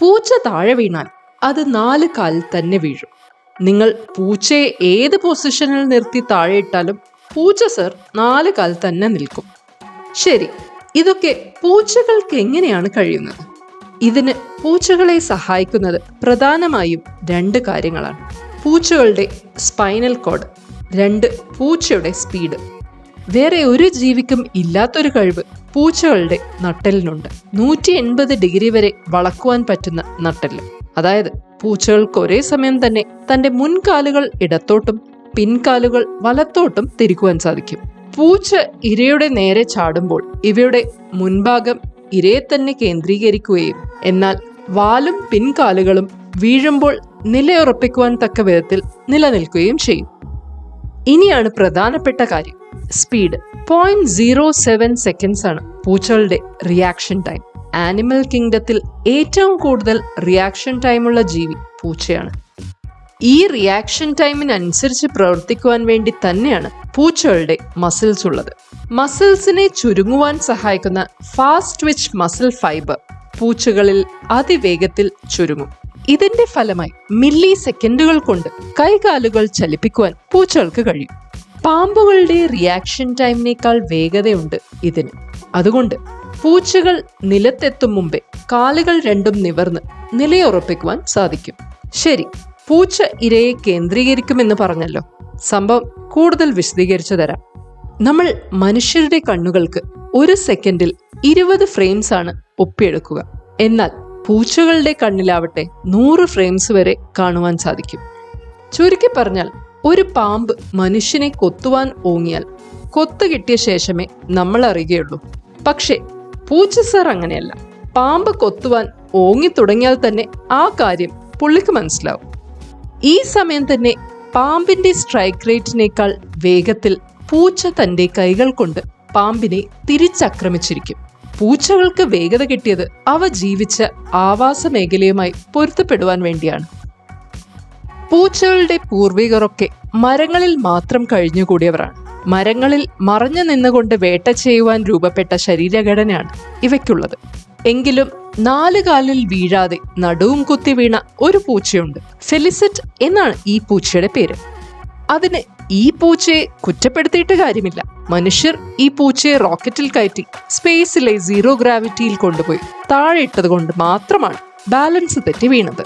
പൂച്ച താഴെ വീണാൽ അത് നാല് കാലിൽ തന്നെ വീഴും. നിങ്ങൾ പൂച്ചയെ ഏത് പൊസിഷനിൽ നിർത്തി താഴെ ഇട്ടാലും പൂച്ച സർ നാല് കാൽ തന്നെ നിൽക്കും. ശരി ഇതൊക്കെ പൂച്ചകൾക്ക് എങ്ങനെയാണ് കഴിയുന്നത്? ഇതിന് പൂച്ചകളെ സഹായിക്കുന്നത് പ്രധാനമായും രണ്ട് കാര്യങ്ങളാണ്. പൂച്ചകളുടെ സ്പൈനൽ കോഡ് രണ്ട് പൂച്ചയുടെ സ്പീഡ്. വേറെ ഒരു ജീവിക്കും ഇല്ലാത്തൊരു കഴിവ് പൂച്ചകളുടെ നട്ടലിനുണ്ട് നൂറ്റി എൺപത് ഡിഗ്രി വരെ വളക്കുവാൻ പറ്റുന്ന നട്ടൽ അതായത് പൂച്ചകൾക്ക് ഒരേ സമയം തന്നെ തന്റെ മുൻകാലുകൾ ഇടത്തോട്ടും പിൻകാലുകൾ വലത്തോട്ടും തിരിക്കുവാൻ സാധിക്കും. പൂച്ച ഇരയുടെ നേരെ ചാടുമ്പോൾ ഇവയുടെ മുൻഭാഗം ഇരയെ തന്നെ കേന്ദ്രീകരിക്കുകയും എന്നാൽ വാലും പിൻകാലുകളും വീഴുമ്പോൾ നിലയുറപ്പിക്കുവാൻ തക്ക വിധത്തിൽ നിലനിൽക്കുകയും ചെയ്യും. ഇനിയാണ് പ്രധാനപ്പെട്ട കാര്യം. Speed point zero seven seconds ആണ് പൂച്ചകളുടെ റിയാക്ഷൻ ടൈം ആനിമൽ കിങ്ഡത്തിൽ ഏറ്റവും കൂടുതൽ റിയാക്ഷൻ ടൈമുള്ള ജീവി പൂച്ചയാണ്. ഈ റിയാക്ഷൻ ടൈമിനനുസരിച്ച് പ്രവർത്തിക്കുവാൻ വേണ്ടി തന്നെയാണ് പൂച്ചകളുടെ മസിൽസ് ഉള്ളത്. മസിൽസിനെ ചുരുങ്ങുവാൻ സഹായിക്കുന്ന ഫാസ്റ്റ് ട്വിച്ച് മസിൽ ഫൈബർ പൂച്ചകളിൽ അതിവേഗത്തിൽ ചുരുങ്ങും. ഇതിന്റെ ഫലമായി മില്ലി സെക്കൻഡുകൾ കൊണ്ട് കൈകാലുകൾ ചലിപ്പിക്കുവാൻ പൂച്ചകൾക്ക് കഴിയും. പാമ്പുകളുടെ റിയാക്ഷൻ ടൈമിനേക്കാൾ വേഗതയുണ്ട് ഇതിന്. അതുകൊണ്ട് പൂച്ചകൾ നിലത്തെത്തും മുമ്പേ കാലുകൾ രണ്ടും നിവർന്ന് നിലയുറപ്പിക്കുവാൻ സാധിക്കും. ശരി പൂച്ച ഇരയെ കേന്ദ്രീകരിക്കുമെന്ന് പറഞ്ഞല്ലോ. സംഭവം കൂടുതൽ വിശദീകരിച്ചു തരാം. നമ്മൾ മനുഷ്യരുടെ കണ്ണുകൾക്ക് ഒരു സെക്കൻഡിൽ ഇരുപത് ഫ്രെയിംസ് ആണ് ഒപ്പിയെടുക്കുക. എന്നാൽ പൂച്ചകളുടെ കണ്ണിലാവട്ടെ നൂറ് ഫ്രെയിംസ് വരെ കാണുവാൻ സാധിക്കും. ചുരുക്കി പറഞ്ഞാൽ ഒരു പാമ്പ് മനുഷ്യനെ കൊത്തുവാൻ ഓങ്ങിയാൽ കൊത്തു കിട്ടിയ ശേഷമേ നമ്മൾ അറിയുകയുള്ളൂ. പക്ഷേ പൂച്ച സാർ അങ്ങനെയല്ല. പാമ്പ് കൊത്തുവാൻ ഓങ്ങി തുടങ്ങിയാൽ തന്നെ ആ കാര്യം പുള്ളിക്ക് മനസ്സിലാവും. ഈ സമയം തന്നെ പാമ്പിന്റെ സ്ട്രൈക്ക് റേറ്റിനേക്കാൾ വേഗത്തിൽ പൂച്ച തന്റെ കൈകൾ കൊണ്ട് പാമ്പിനെ തിരിച്ചാക്രമിച്ചിരിക്കും. പൂച്ചകൾക്ക് വേഗത കിട്ടിയത് അവ ജീവിച്ച ആവാസ മേഖലയുമായി പൊരുത്തപ്പെടുവാൻ വേണ്ടിയാണ്. പൂച്ചകളുടെ പൂർവികരൊക്കെ മരങ്ങളിൽ മാത്രം കഴിഞ്ഞുകൂടിയവരാണ്. മരങ്ങളിൽ മറഞ്ഞു നിന്നുകൊണ്ട് വേട്ട ചെയ്യുവാൻ രൂപപ്പെട്ട ശരീരഘടനയാണ് ഇവയ്ക്കുള്ളത്. എങ്കിലും നാല് കാലിൽ വീഴാതെ നടുവും കുത്തി വീണ ഒരു പൂച്ചയുണ്ട്. ഫെലിസറ്റ് എന്നാണ് ഈ പൂച്ചയുടെ പേര്. അതിന് ഈ പൂച്ചയെ കുറ്റപ്പെടുത്തിയിട്ട് കാര്യമില്ല. മനുഷ്യർ ഈ പൂച്ചയെ റോക്കറ്റിൽ കയറ്റി സ്പേസിലെ സീറോ ഗ്രാവിറ്റിയിൽ കൊണ്ടുപോയി താഴെ ഇട്ടത് കൊണ്ട് മാത്രമാണ് ബാലൻസ് തെറ്റി വീണത്.